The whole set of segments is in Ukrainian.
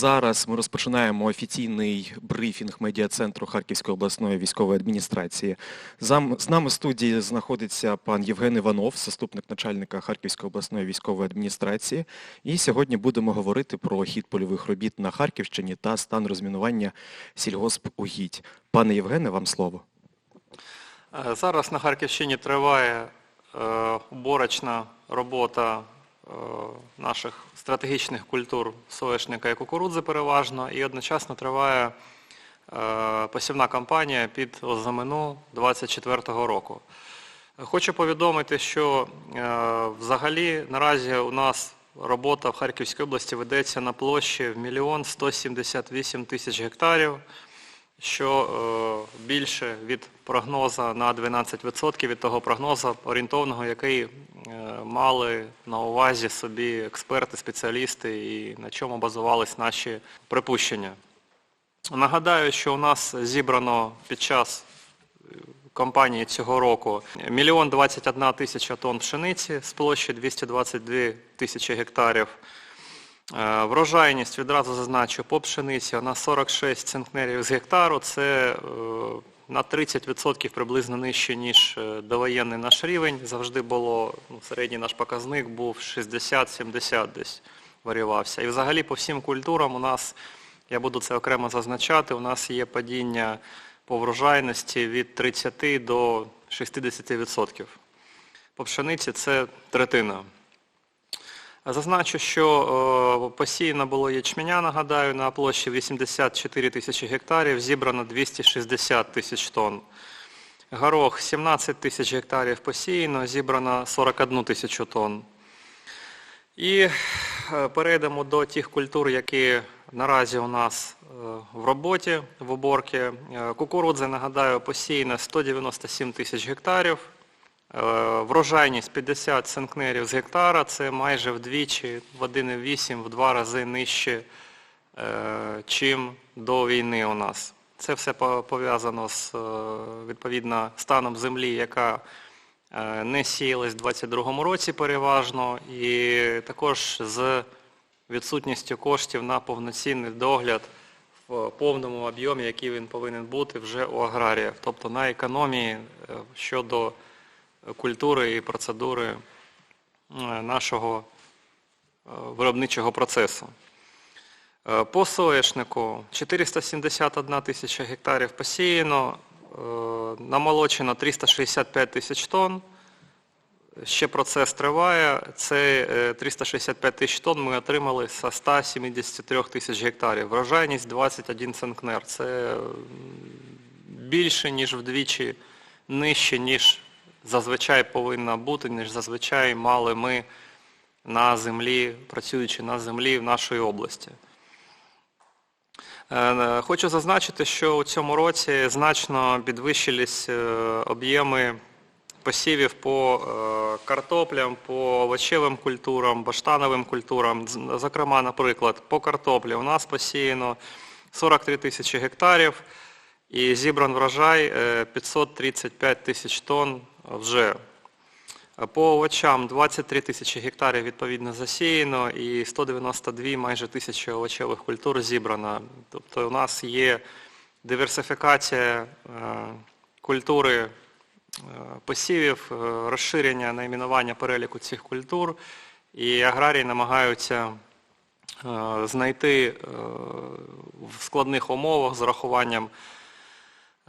Зараз ми розпочинаємо офіційний брифінг медіа-центру Харківської обласної військової адміністрації. З нами в студії знаходиться пан Євген Іванов, заступник начальника Харківської обласної військової адміністрації. І сьогодні будемо говорити про хід польових робіт на Харківщині та стан розмінування сільгоспугідь. Пане Євгене, вам слово. Е, Зараз на Харківщині триває е, уборочна робота наших стратегічних культур соняшника і кукурудзи переважно, і одночасно триває е, посівна кампанія під озимину 24-го року. Е, Хочу повідомити, що е, взагалі наразі у нас робота в Харківській області ведеться на площі в мільйон 178 тисяч гектарів що е, більше від прогнозу на 12% від того прогнозу орієнтовного, який е, мали на увазі собі експерти, спеціалісти і на чому базувались наші припущення. Нагадаю, що у нас зібрано під час е, кампанії цього року мільйон 21 тисяча тонн пшениці з площі 222 тисячі гектарів. Е, Врожайність відразу зазначу по пшениці вона 46 центнерів з гектару. Це е, на 30% приблизно нижче, ніж е, довоєнний наш рівень. Завжди було, ну, середній наш показник був 60-70 десь варіювався. І взагалі по всім культурам у нас, я буду це окремо зазначати, у нас є падіння по врожайності від 30 до 60%. По пшениці це третина. Зазначу, що е, посіяно було ячменя, нагадаю, на площі 84 тисячі гектарів, зібрано 260 тисяч тонн. Горох 17 тисяч гектарів посіяно, зібрано 41 тисячу тонн. І е, перейдемо до тих культур, які наразі у нас е, в роботі, в уборці. Кукурудзи, нагадаю, посіяно 197 тисяч гектарів. Е, Врожайність 50 центнерів з гектара, це майже вдвічі, в 1,8, в два рази нижче, е, чим до війни у нас. Це все пов'язано з е, відповідно станом землі, яка не сіялась у 2022 році переважно, і також з відсутністю коштів на повноцінний догляд в повному об'ємі, який він повинен бути вже у аграріїв, тобто на економії щодо культури і процедури е, нашого е, виробничого процесу. Е, По соєшнику 471 тисяча гектарів посіяно, намолочено 365 тисяч тонн. Ще процес триває. Це е, 365 тисяч тонн ми отримали з 173 тисяч гектарів. Врожайність 21 центнер. Це більше, ніж вдвічі нижче, ніж зазвичай повинна бути, ніж зазвичай мали ми на землі, працюючи на землі в нашої області. Е, Хочу зазначити, що у цьому році значно підвищились е, об'єми посівів по е, картоплям, по овочевим культурам, баштановим культурам. Зокрема, наприклад, по картоплі у нас посіяно 43 тисячі гектарів і зібран врожай е, 535 тисяч тонн вже. По овочам 23 тисячі гектарів відповідно засіяно і 192 майже тисячі овочевих культур зібрано. Тобто у нас є диверсифікація е, культури е, посівів, е, розширення найменування переліку цих культур, і аграрії намагаються знайти в складних умовах з урахуванням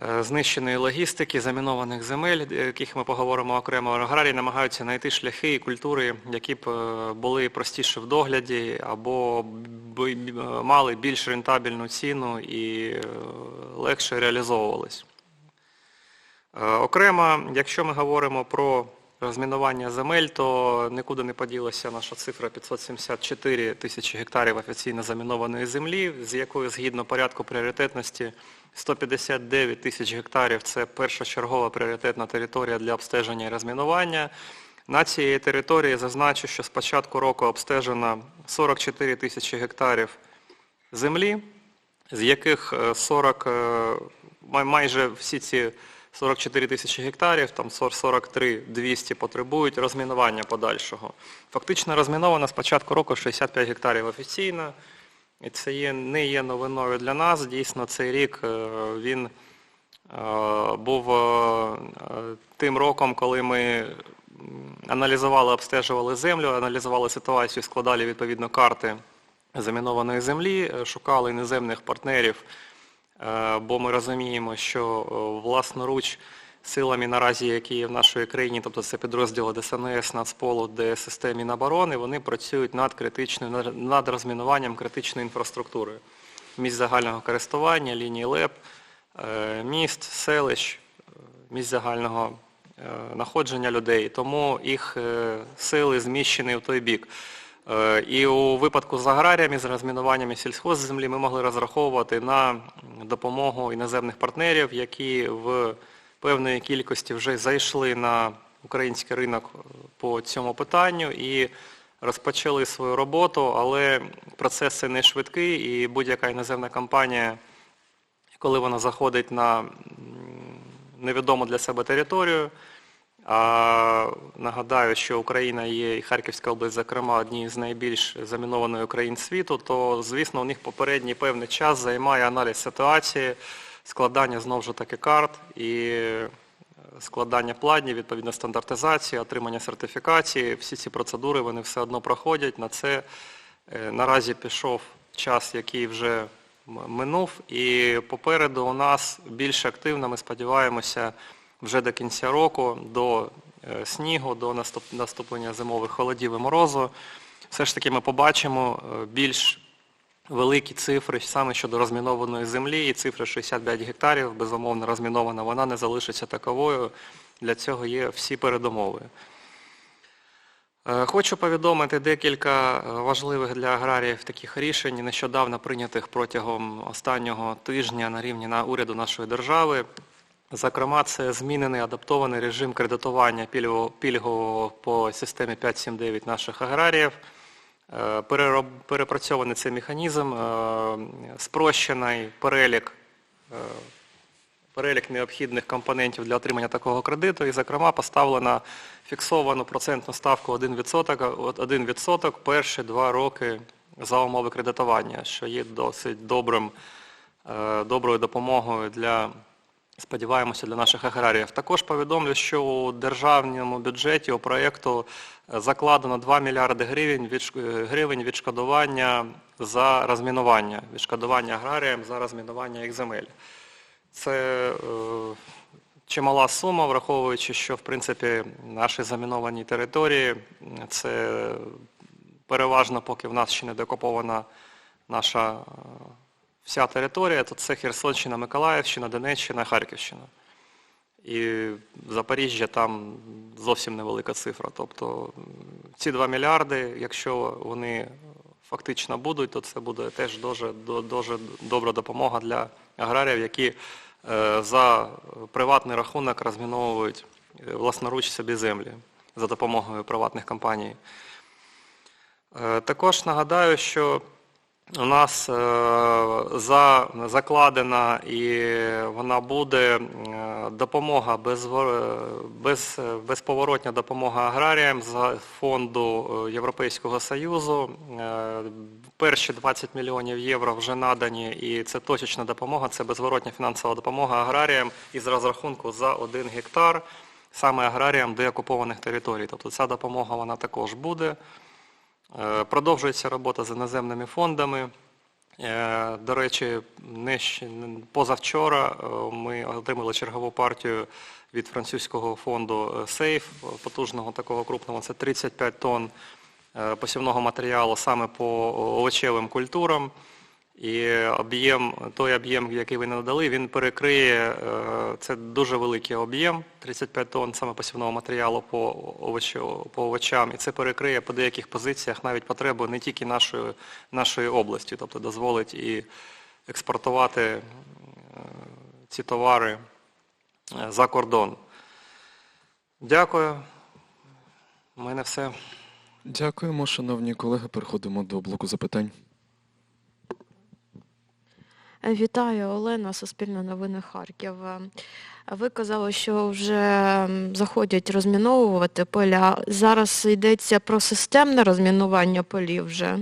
знищеної логістики, замінованих земель, е, яких ми поговоримо окремо, аграрії намагаються знайти шляхи і культури, які б е, були простіше в догляді або мали більш рентабельну ціну і е, легше реалізовувались. Е, Окремо, якщо ми говоримо про розмінування земель, то нікуди не поділася наша цифра 574 тисячі гектарів офіційно замінованої землі, з якої згідно порядку пріоритетності 159 тисяч гектарів це першочергова пріоритетна територія для обстеження і розмінування. На цій території зазначу, що з початку року обстежено 44 тисячі гектарів землі, з яких е, 40, е, майже всі ці 44 тисячі гектарів, там 43 200 потребують розмінування подальшого. Фактично розміновано з початку року 65 гектарів офіційно, І це є, не є новиною для нас. Дійсно, цей рік е, він е, був е, тим роком, коли ми аналізували, обстежували землю, аналізували ситуацію, складали відповідно карти замінованої землі, шукали іноземних партнерів, бо ми розуміємо, що власноруч силами наразі, які є в нашій країні, тобто це підрозділи ДСНС, Нацполу, ДССТ, Міноборони, вони працюють над над- розмінуванням критичної інфраструктури. Місць загального користування, лінії ЛЕП, е, міст, селищ, е, місць загального е, знаходження людей. Тому їх сили зміщені в той бік. І у випадку з аграріями, з розмінуваннями сільхозземлі ми могли розраховувати на допомогу іноземних партнерів, які в певної кількості вже зайшли на український ринок е, по цьому питанню і розпочали свою роботу, але процес це не швидкий і будь-яка іноземна компанія, коли вона заходить на невідому для себе територію, а нагадаю, що Україна є і Харківська область, зокрема, одні з найбільш замінованих країн світу, то, звісно, у них попередній певний час займає аналіз ситуації, складання знову ж таки карт і е, складання планів, відповідно стандартизації, отримання сертифікації. Всі ці процедури вони все одно проходять. На це е, наразі пішов час, який вже минув, і попереду у нас більш активно, ми сподіваємося, вже до кінця року, до е, снігу, до наступ- наступлення зимових холодів і морозу, все ж таки ми побачимо більш великі цифри саме щодо розмінованої землі, і цифра 65 гектарів, безумовно, розмінована, вона не залишиться таковою. Для цього є всі передумови. Е, Хочу повідомити декілька е, важливих для аграріїв таких рішень, нещодавно прийнятих протягом останнього тижня на рівні на уряду нашої держави. Зокрема, це змінений адаптований режим кредитування пільгового, пільгового по системі 579 наших аграріїв. Е, Перепрацьований цей механізм, е, спрощений перелік е, перелік необхідних компонентів для отримання такого кредиту. І, зокрема, поставлена фіксовану процентну ставку 1%, 1% перші два роки за умови кредитування, що є досить добрим, доброю допомогою для, сподіваємося, для наших аграріїв. Також повідомлю, що у державному бюджеті у проєкту е, закладено 2 мільярди гривень, е, гривень відшкодування за розмінування, відшкодування аграріям за розмінування їх земель. Це е, чимала сума, враховуючи, що в принципі наші заміновані території це переважно, поки в нас ще не докупована наша вся територія, то це Херсонщина, Миколаївщина, Донеччина, Харківщина. І Запоріжжя там зовсім невелика цифра. Тобто ці 2 мільярди, якщо вони фактично будуть, то це буде теж дуже, дуже добра допомога для аграріїв, які е, за приватний рахунок розміновують е, власноруч собі землі за допомогою приватних компаній. Е, Також нагадаю, що у нас е, за, закладена і вона буде е, допомога, безвор- без, безповоротня допомога аграріям з фонду е, Європейського Союзу. Е, Перші 20 мільйонів євро вже надані, і це точечна допомога, це безворотня фінансова допомога аграріям із розрахунку за 1 гектар, саме аграріям деокупованих територій. Тобто ця допомога вона також буде. Е, Продовжується робота з іноземними фондами. Е, До речі, позавчора е, ми отримали чергову партію від французького фонду Сейф, потужного такого крупного, це 35 тонн посівного матеріалу саме по овочевим культурам. І об'єм, той об'єм, який ви надали, він перекриє, е, це дуже великий об'єм, 35 тонн саме посівного матеріалу по, овочу, по овочам, і це перекриє по деяких позиціях навіть потребу не тільки нашої, нашої області, тобто дозволить і експортувати е, ці товари е, за кордон. Дякую. У мене все. Дякуємо, шановні колеги. Переходимо до блоку запитань. Вітаю, Олена, Суспільне новини Харків. Ви казали, що вже заходять розміновувати поля. Зараз йдеться про системне розмінування полів вже.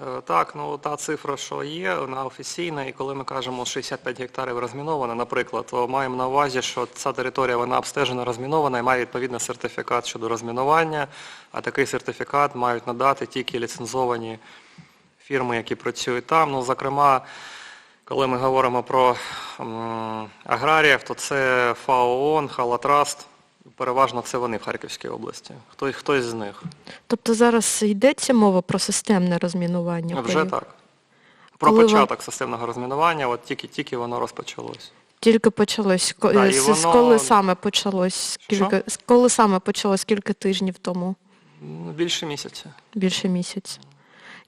Е, Так, ну та цифра, що є, вона офіційна, і коли ми кажемо 65 гектарів розміновано, наприклад, то маємо на увазі, що ця територія вона обстежена, розмінована і має відповідний сертифікат щодо розмінування, а такий сертифікат мають надати тільки ліцензовані фірми, які працюють там. Ну, зокрема, коли ми говоримо про аграріїв, то це ФАО ООН, Халатраст, переважно це вони в Харківській області. Хтось, хтось з них. Тобто зараз йдеться мова про системне розмінування Вже так. Про Коли початок системного розмінування, от тільки-тільки воно розпочалось. Тільки почалось. Да, з- воно- Коли саме почалось? З- коли саме почалось? Скільки тижнів тому? Більше місяця. Більше місяця.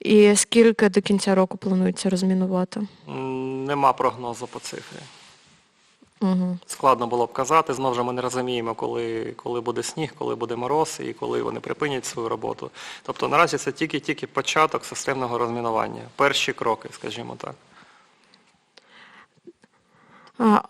І скільки до кінця року планується розмінувати? Нема прогнозу по цифрі. Угу. Складно було б казати, знову ж ми не розуміємо, коли, коли буде сніг, коли буде мороз і коли вони припинять свою роботу. Тобто наразі це тільки-тільки початок системного розмінування. Перші кроки, скажімо так.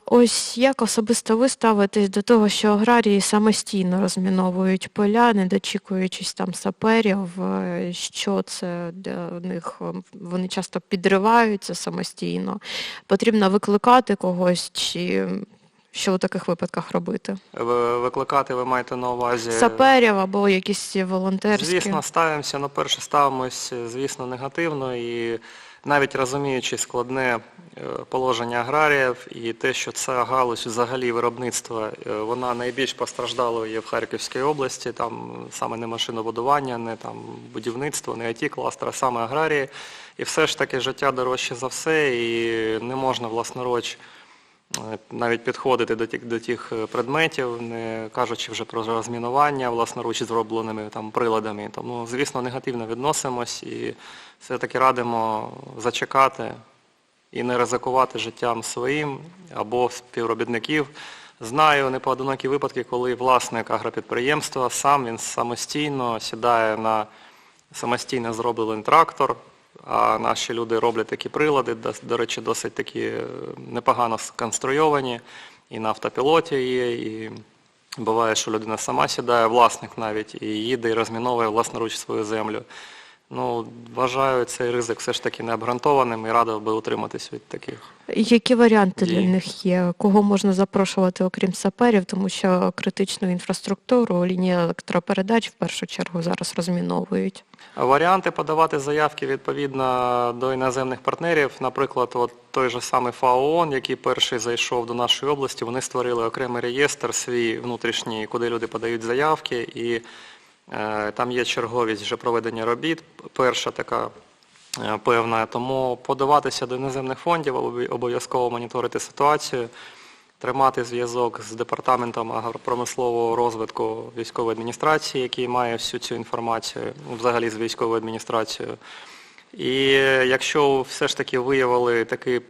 Ось як особисто ви ставитесь до того, що аграрії самостійно розміновують поля, не дочікуючись там саперів, е, що це для них, е, вони часто підриваються самостійно. Потрібно викликати когось, чи що у таких випадках робити? Ви- Викликати ви маєте на увазі. Саперів або якісь волонтерські? Звісно, ставимося, ну перше ставимось, звісно, негативно і навіть розуміючи складне е, положення аграріїв і те, що ця галузь взагалі виробництва, е, вона найбільш постраждалою є в Харківській області, там саме не машинобудування, не там будівництво, не IT-кластер, а саме аграрії. І все ж таки життя дорожче за все, і не можна власноруч навіть підходити до тих, до тих е, предметів, не кажучи вже про розмінування власноруч зробленими там приладами. Тому, звісно, негативно відносимось і все-таки радимо зачекати і не ризикувати життям своїм або співробітників. Знаю непоодинокі випадки, коли власник агропідприємства сам він самостійно сідає на самостійно зроблений трактор, а наші люди роблять такі прилади, до речі, досить такі е, непогано сконструйовані, і на автопілоті є, і буває, що людина сама сідає, власник навіть, і їде і розміновує власноруч свою землю. Ну, вважаю цей ризик все ж таки необґрунтованим і радив би утриматись від таких. Які варіанти для них є? Кого можна запрошувати, окрім саперів, тому що критичну інфраструктуру, лінії електропередач в першу чергу зараз розміновують. Варіанти подавати заявки відповідно до іноземних партнерів, наприклад, от той же самий ФАО ООН, який перший зайшов до нашої області, вони створили окремий реєстр свій внутрішній, куди люди подають заявки, і там є черговість вже проведення робіт, перша така е, певна. Тому подаватися до іноземних фондів, обов'язково моніторити ситуацію, тримати зв'язок з департаментом агропромислового розвитку військової адміністрації, який має всю цю інформацію, ну, взагалі з військовою адміністрацією. І якщо все ж таки виявили такий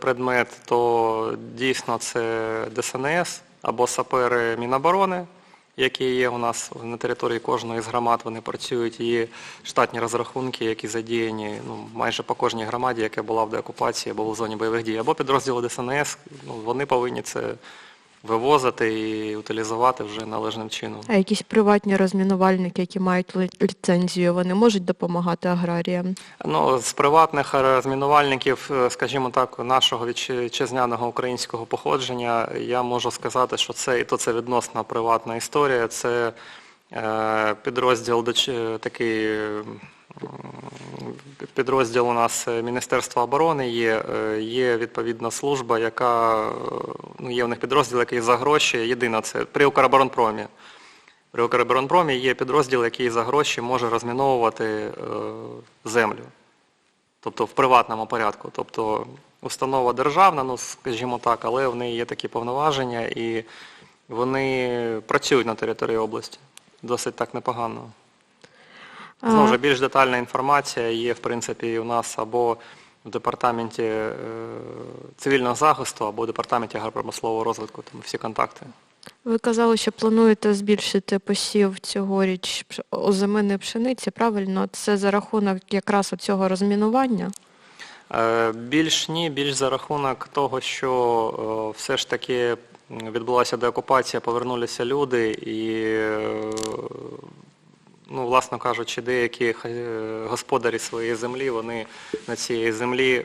предмет, то дійсно це ДСНС або сапери Міноборони, які є у нас на території кожної з громад, вони працюють, є штатні розрахунки, які задіяні ну, майже по кожній громаді, яка була в деокупації або в зоні бойових дій, або підрозділи ДСНС, ну, вони повинні це вивозити і утилізувати вже належним чином. А якісь приватні розмінувальники, які мають ліцензію, вони можуть допомагати аграріям? Ну, з приватних розмінувальників, е, скажімо так, нашого вітчизняного українського походження, я можу сказати, що це і то це відносна приватна історія. Це е, підрозділ доч- такий. Підрозділ у нас е, Міністерства оборони є, е, є відповідна служба, яка е, ну, є в них підрозділ, який за гроші. Єдина це при Укроборонпромі. При Укроборонпромі є підрозділ, який за гроші може розміновувати землю. Тобто в приватному порядку. Тобто установа державна, ну скажімо так, але в неї є такі повноваження і вони працюють на території області. Досить так непогано. Знову ж більш детальна інформація є, в принципі, у нас або в департаменті е, цивільного захисту, або в департаменті агропромислового розвитку, там всі контакти. Ви казали, що плануєте збільшити посів цьогоріч озимини пшениці, правильно? Це за рахунок якраз цього розмінування? Е, Більш ні, більш за рахунок того, що е, все ж таки відбулася деокупація, повернулися люди і е, ну, власно кажучи, деякі е, господарі своєї землі, вони на цій землі е,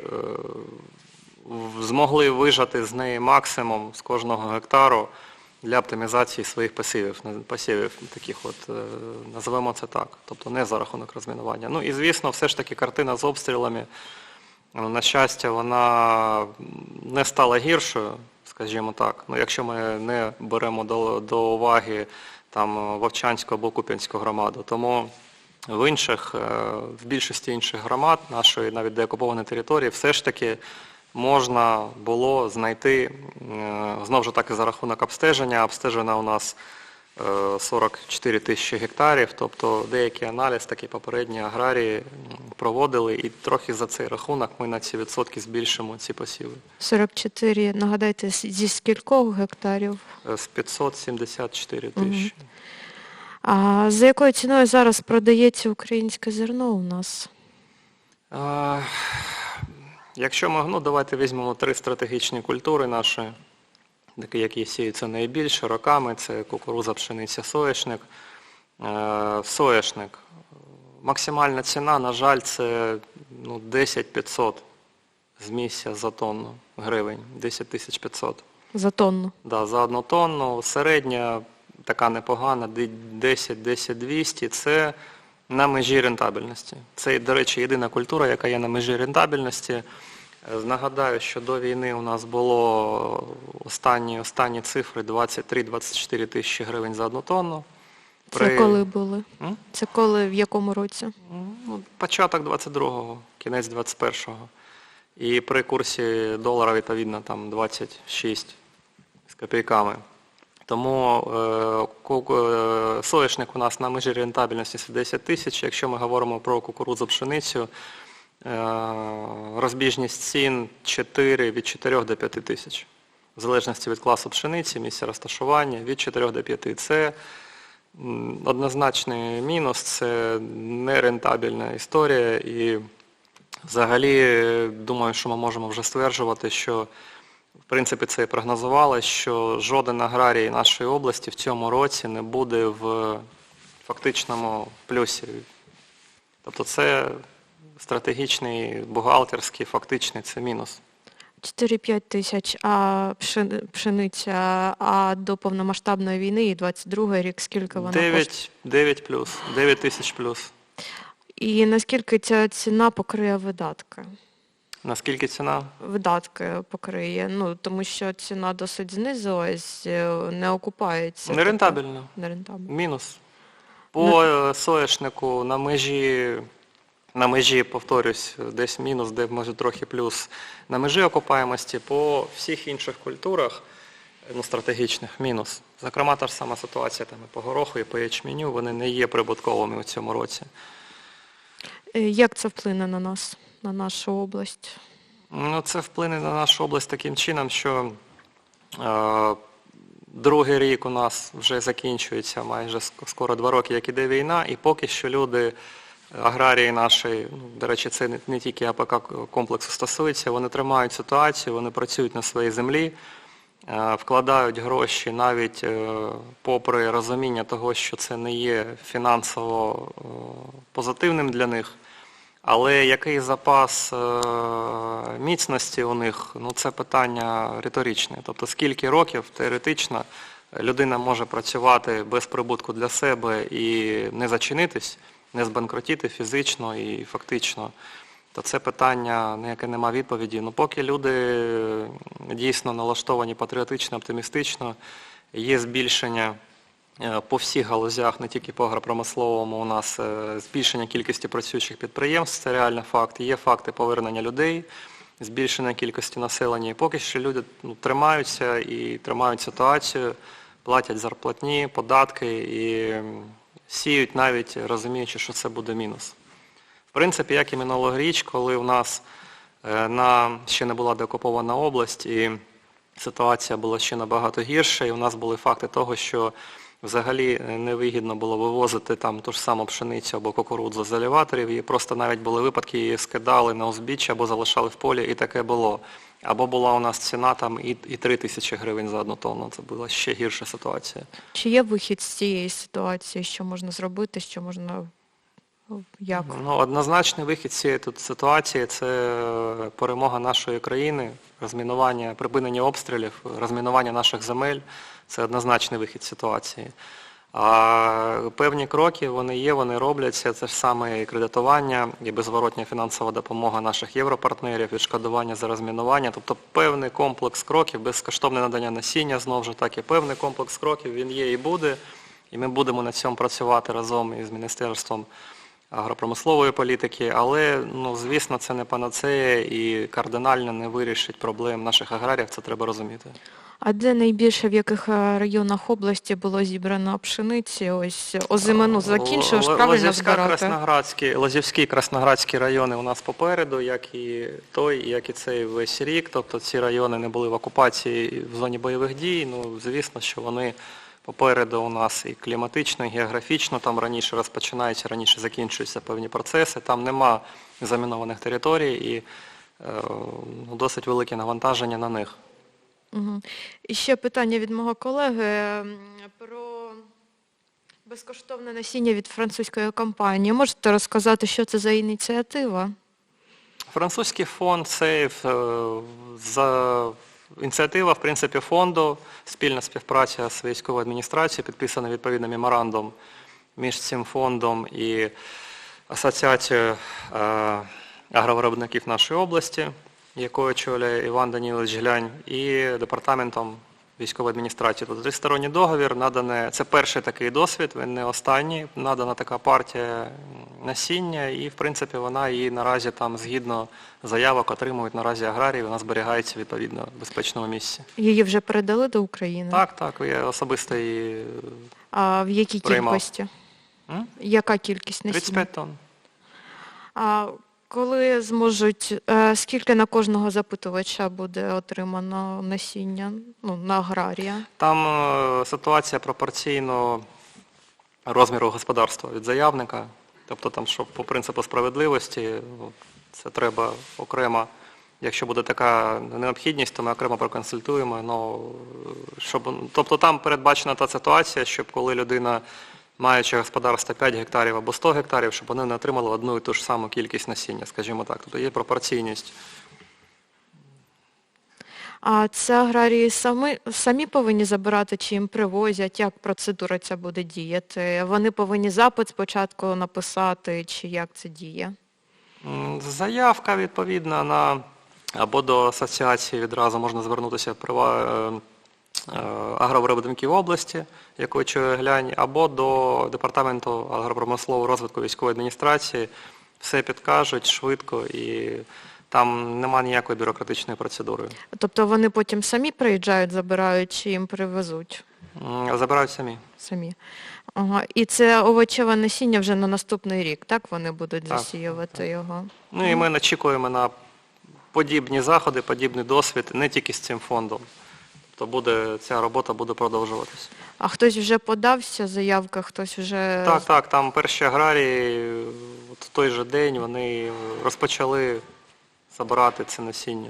змогли вижати з неї максимум з кожного гектару для оптимізації своїх посівів, на- посівів таких от, е, називаємо це так, тобто не за рахунок розмінування. Ну і звісно, все ж таки картина з обстрілами, ну, на щастя, вона не стала гіршою, скажімо так. Ну, якщо ми не беремо до, до уваги там Вовчанську або Куп'янську громаду. Тому в інших, е, в більшості інших громад нашої навіть деокупованої території все ж таки можна було знайти, е, знову ж таки за рахунок обстеження, обстежена у нас е, 44 тисячі гектарів, тобто деякий аналіз, такі попередні аграрії проводили, і трохи за цей рахунок ми на ці відсотки збільшимо ці посіви. 44, нагадайте, зі скількох гектарів? Е, З 574 тисячі. А за якою ціною зараз продається українське зерно у нас? А, Якщо ми, ну давайте візьмемо три стратегічні культури наші, які сіються найбільше роками, це кукуруза, пшениця, соняшник. Е, Соняшник. Максимальна ціна, на жаль, це ну, 10 500 з місця за тонну гривень, 10 тисяч 500. За тонну. Да, за одну тонну. Середня така непогана, 10-10-200 це на межі рентабельності. Це, до речі, єдина культура, яка є на межі рентабельності. Нагадаю, що до війни у нас було останні, останні цифри 23-24 тисячі гривень за одну тонну. Це коли були? М? Це коли, в якому році? Ну, початок 22-го, кінець 21-го. І при курсі долара, відповідно, там 26 з копійками. Тому е, е, соняшник у нас на межі рентабельності це 10 тисяч. Якщо ми говоримо про кукурудзу пшеницю, розбіжність цін 4, від 4 до 5 тисяч. В залежності від класу пшениці, місця розташування, від 4 до 5. Це Однозначний мінус це нерентабельна історія і взагалі е, думаю, що ми можемо вже стверджувати, що в принципі це і прогнозувалось, що жоден аграрій нашої області в цьому році не буде в фактичному плюсі. Тобто це стратегічний, бухгалтерський, фактичний це мінус. 4-5 тисяч, а пшени- пшениця, а до повномасштабної війни і 22 рік скільки вона коштує? 9, 9 плюс, 9 тисяч плюс. І наскільки ця ціна покриє видатки? Наскільки ціна? Видатки покриє, ну тому що ціна досить знизилась, е, не окупається. Нерентабельно. Нерентабельно. Мінус. По е, соняшнику на межі, на межі, повторюсь, десь мінус, де може трохи плюс. На межі окупаємості по всіх інших культурах, ну, стратегічних, мінус. Зокрема, та ж сама ситуація там і по гороху, і по ячменю, вони не є прибутковими у цьому році. Е, Як це вплине на нас, на нашу область? Ну, це вплине на нашу область таким чином, що е, другий рік у нас вже закінчується майже скоро два роки, як іде війна, і поки що люди, аграрії наші, ну, до речі, це не, тільки АПК комплексу стосується, вони тримають ситуацію, вони працюють на своїй землі, е, вкладають гроші навіть е, попри розуміння того, що це не є фінансово е, позитивним для них. Але який запас міцності у них, ну це питання риторичне. Тобто скільки років теоретично людина може працювати без прибутку для себе і не зачинитись, не збанкротіти фізично і фактично, то це питання, на яке нема відповіді. Ну поки люди дійсно налаштовані патріотично, оптимістично, є збільшення Е, по всіх галузях, не тільки по агропромисловому, у нас е, збільшення кількості працюючих підприємств, це реально факт. Є факти повернення людей, збільшення кількості населення. І поки що люди ну, тримаються і тримають ситуацію, платять зарплатні, податки і сіють навіть розуміючи, що це буде мінус. В принципі, як і минулогоріч, коли у нас е, на, ще не була деокупована область і ситуація була ще набагато гірша, і у нас були факти того, що взагалі е, невигідно було вивозити там ту ж саму пшеницю або кукурудзу з елеваторів, і просто навіть були випадки, її скидали на узбіччя або залишали в полі, і таке було. Або була у нас ціна там і, і 3 тисячі гривень за одну тонну. Це була ще гірша ситуація. Чи є вихід з цієї ситуації, що можна зробити, що можна як? Ну, однозначний вихід з цієї тут ситуації це перемога нашої країни, розмінування, припинення обстрілів, розмінування наших земель. Це однозначний вихід з ситуації. А певні кроки вони є, вони робляться. Це ж саме і кредитування, і безворотня фінансова допомога наших європартнерів, відшкодування за розмінування. Тобто певний комплекс кроків, безкоштовне надання насіння, знову ж таки, певний комплекс кроків він є і буде. І ми будемо на цьому працювати разом із Міністерством агропромислової політики, але, ну, звісно, це не панацея і кардинально не вирішить проблем наших аграріїв, це треба розуміти. А де найбільше в яких е, районах області було зібрано пшениці? Ось озимину закінчили ж правильно Лозівська, збирати? Красноградський, Лозівський, Красноградський райони у нас попереду, як і той, як і цей весь рік. Тобто ці райони не були в окупації в зоні бойових дій. Ну, звісно, що вони попереду у нас і кліматично, і географічно, там раніше розпочинаються, раніше закінчуються певні процеси, там нема замінованих територій і е, ну, досить велике навантаження на них. І ще питання від мого колеги про безкоштовне насіння від французької компанії. Можете розказати, що це за ініціатива? Французький фонд це е, за ініціатива, в принципі, фонду, спільна співпраця з військовою адміністрацією, підписаний відповідний меморандум між цим фондом і асоціацією е, агровиробників нашої області, якою очолює Іван Данілович Глянь, і департаментом військової адміністрації. Тобто тристоронній договір надане, це перший такий досвід, він не останній, надана така партія насіння, і в принципі вона і наразі там згідно заявок отримують наразі аграрії, вона зберігається відповідно в безпечному місці. Її вже передали до України? Так, так, я особисто її А в якій Приймав. кількості? М? Яка кількість насіння? 35 тонн. А коли зможуть, е, скільки на кожного запитувача буде отримано насіння ну, на аграрія? Там е, ситуація пропорційно розміру господарства від заявника. Тобто там, що по принципу справедливості, це треба окремо. Якщо буде така необхідність, то ми окремо проконсультуємо. Ну, щоб, тобто там передбачена та ситуація, щоб коли людина, маючи господарство 5 гектарів або 100 гектарів, щоб вони не отримали одну і ту ж саму кількість насіння, скажімо так. Тобто є пропорційність. А це аграрії самі, самі повинні забирати, чи їм привозять, як процедура ця буде діяти? Вони повинні запит спочатку написати, чи як це діє? Заявка відповідна на або до асоціації відразу можна звернутися е, е, агровиробників області, якої чує глянь, або до департаменту агропромислового розвитку військової адміністрації. Все підкажуть швидко і там нема ніякої бюрократичної процедури. Тобто вони потім самі приїжджають, забирають, чи їм привезуть Забирають самі. самі? Ага. І це овочеве насіння вже на наступний рік, так вони будуть Так, засіювати його? Ну і ми очікуємо на подібні заходи, подібний досвід не тільки з цим фондом. Тобто буде, ця робота буде продовжуватися. А хтось вже подався, заявка, хтось вже... Так, так, там перші аграрії от в той же день вони розпочали забирати це насіння.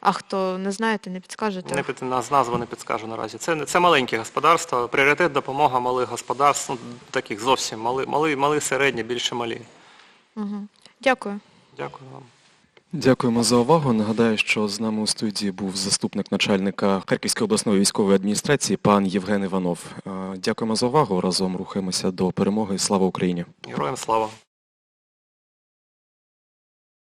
А хто не знаєте, не підскажете? Не під нас назва не підскажу наразі. Це, це маленькі господарства. Пріоритет допомога малих господарств, ну, таких зовсім мали, мали, мали, середні, більше малі. Угу. Дякую. Дякую вам. Дякуємо за увагу. Нагадаю, що з нами у студії був заступник начальника Харківської обласної військової адміністрації пан Євген Іванов. Е, Дякуємо за увагу. Разом рухаємося до перемоги. Слава Україні! Героям слава.